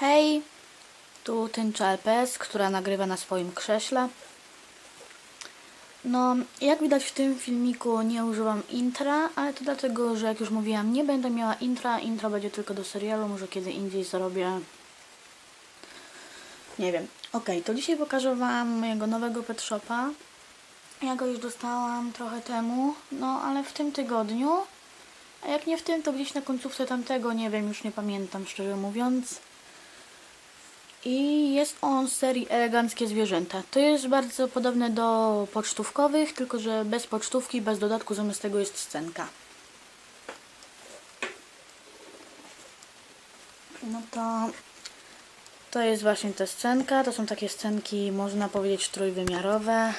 Hej, tu Tyncza LPS, która nagrywa na swoim krześle. No, jak widać w tym filmiku nie używam intra, ale to dlatego, że jak już mówiłam, nie będę miała intra. Intro będzie tylko do serialu, może kiedy indziej zrobię. Nie wiem. Okej, to dzisiaj pokażę Wam mojego nowego pet shopa. Ja go już dostałam trochę temu, no ale w tym tygodniu. A jak nie w tym, to gdzieś na końcówce tamtego, nie wiem, już nie pamiętam szczerze mówiąc. I jest on z serii Eleganckie Zwierzęta. To jest bardzo podobne do pocztówkowych, tylko że bez pocztówki, bez dodatku, zamiast tego jest scenka. No to to jest właśnie ta scenka. To są takie scenki, można powiedzieć, trójwymiarowe.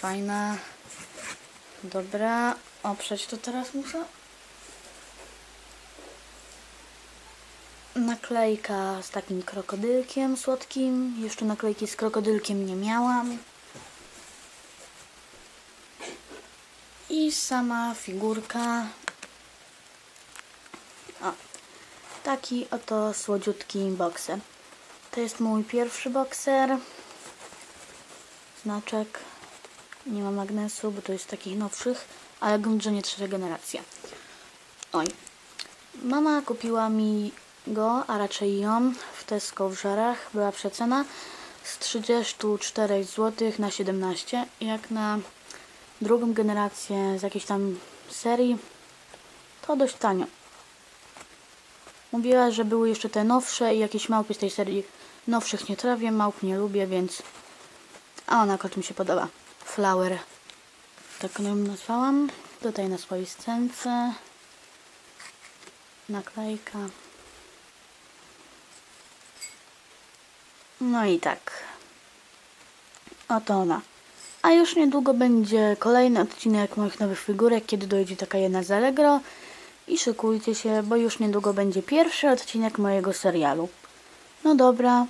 Fajna. Dobra. Oprzeć to teraz muszę. Naklejka z takim krokodylkiem słodkim. Jeszcze naklejki z krokodylkiem nie miałam. I sama figurka. O, taki oto słodziutki bokser. To jest mój pierwszy bokser. Znaczek. Nie ma magnesu, bo to jest takich nowszych, ale że nie trzecia generacja. Oj. Mama kupiła mi go, a raczej ją, w Tesco w Żarach. Była przecena z 34 zł na 17. Jak na drugą generację z jakiejś tam serii, to dość tanio. Mówiła, że były jeszcze te nowsze i jakieś małpy z tej serii nowszych nie trawię, małp nie lubię, więc... A ona akurat mi się podoba. Flower. Tak ją nazwałam. Tutaj na swojej scence. Naklejka. No i tak. Oto ona. A już niedługo będzie kolejny odcinek moich nowych figurek, kiedy dojdzie taka jedna z Allegro. I szykujcie się, bo już niedługo będzie pierwszy odcinek mojego serialu. No dobra,